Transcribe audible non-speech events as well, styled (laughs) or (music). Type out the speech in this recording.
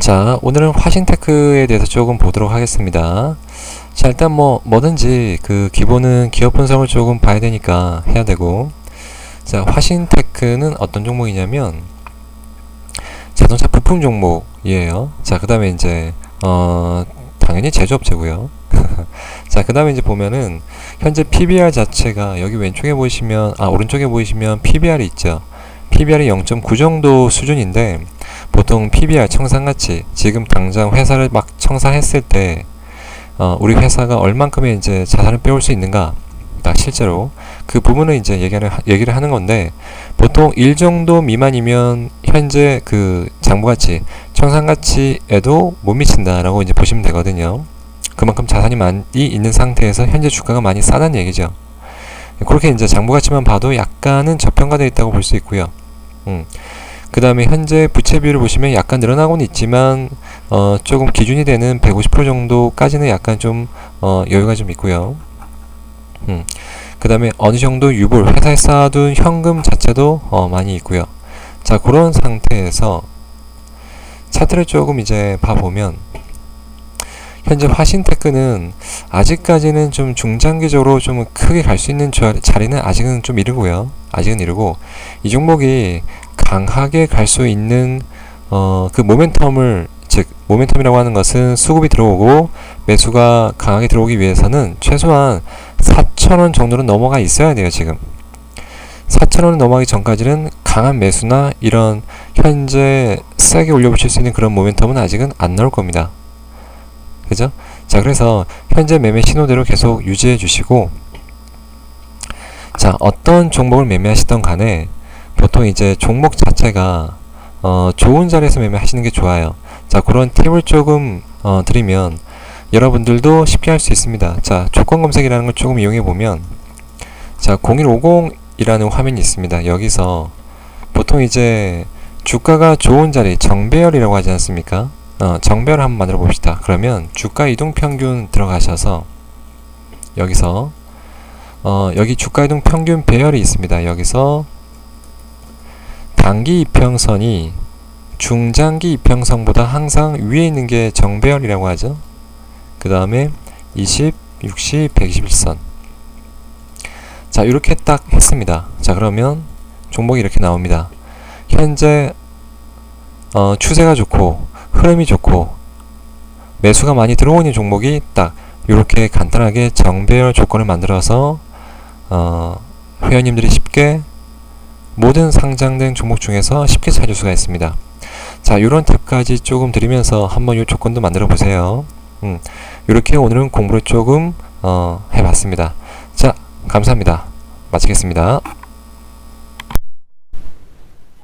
자, 오늘은 화신테크에 대해서 조금 보도록 하겠습니다. 자, 일단 뭐, 뭐든지 그 기본은 기업 분석을 조금 봐야 되니까 해야 되고, 자, 화신테크는 어떤 종목이냐면, 자동차 부품 종목이에요. 자, 그 다음에 이제, 어, 당연히 제조업체고요. (laughs) 자, 그 다음에 이제 보면은, 현재 PBR 자체가 여기 왼쪽에 보이시면, 아, 오른쪽에 보이시면 PBR이 있죠. PBR이 0.9 정도 수준인데, 보통 PBR 청산가치 지금 당장 회사를 막 청산했을 때 어, 우리 회사가 얼만큼의 이제 자산을 빼올 수 있는가 딱 실제로 그 부분을 이제 얘기를 하- 얘기를 하는 건데 보통 1 정도 미만이면 현재 그 장부가치 청산가치에도 못 미친다라고 이제 보시면 되거든요. 그만큼 자산이 많이 있는 상태에서 현재 주가가 많이 싸다는 얘기죠. 그렇게 이제 장부가치만 봐도 약간은 저평가되어 있다고 볼 수 있고요. 음. 그 다음에 현재 부채 비율을 보시면 약간 늘어나고는 있지만 어, 조금 기준이 되는 150% 정도까지는 약간 좀 어, 여유가 좀 있고요. 음. 그 다음에 어느 정도 유불 회사에 쌓아둔 현금 자체도 어, 많이 있고요. 자 그런 상태에서 차트를 조금 이제 봐보면 현재 화신테크는 아직까지는 좀 중장기적으로 좀 크게 갈 수 있는 자- 자리는 아직은 좀 이르고요. 아직은 이르고 이 종목이 강하게 갈 수 있는 어, 그 모멘텀을 즉 모멘텀이라고 하는 것은 수급이 들어오고 매수가 강하게 들어오기 위해서는 최소한 4,000원 정도는 넘어가 있어야 돼요 지금 4,000원 넘어가기 전까지는 강한 매수나 이런 현재 세게 올려붙일 수 있는 그런 모멘텀은 아직은 안 나올 겁니다 그죠? 자 그래서 현재 매매 신호대로 계속 유지해 주시고 자 어떤 종목을 매매하시던 간에 보통 이제 종목 자체가 어, 좋은 자리에서 매매하시는 게 좋아요. 자, 그런 팁을 조금 어, 드리면 여러분들도 쉽게 할 수 있습니다. 자, 조건 검색이라는 걸 조금 이용해 보면 자, 0150이라는 화면이 있습니다. 여기서 보통 이제 주가가 좋은 자리 정배열이라고 하지 않습니까? 어, 정배열 한번 만들어 봅시다. 그러면 주가 이동 평균 들어가셔서 여기서 어, 여기 주가 이동 평균 배열이 있습니다. 여기서 단기 이평선이 중장기 이평선보다 항상 위에 있는 게 정배열이라고 하죠. 그 다음에 20, 60, 121선. 자, 이렇게 딱 했습니다. 자, 그러면 종목이 이렇게 나옵니다. 현재 어, 추세가 좋고 흐름이 좋고 매수가 많이 들어오는 종목이 딱 이렇게 간단하게 정배열 조건을 만들어서 어, 회원님들이 쉽게 모든 상장된 종목 중에서 쉽게 찾을 수가 있습니다. 자, 이런 팁까지 조금 드리면서 한번 이 조건도 만들어 보세요. 음, 이렇게 오늘은 공부를 조금 어, 해봤습니다. 자, 감사합니다. 마치겠습니다.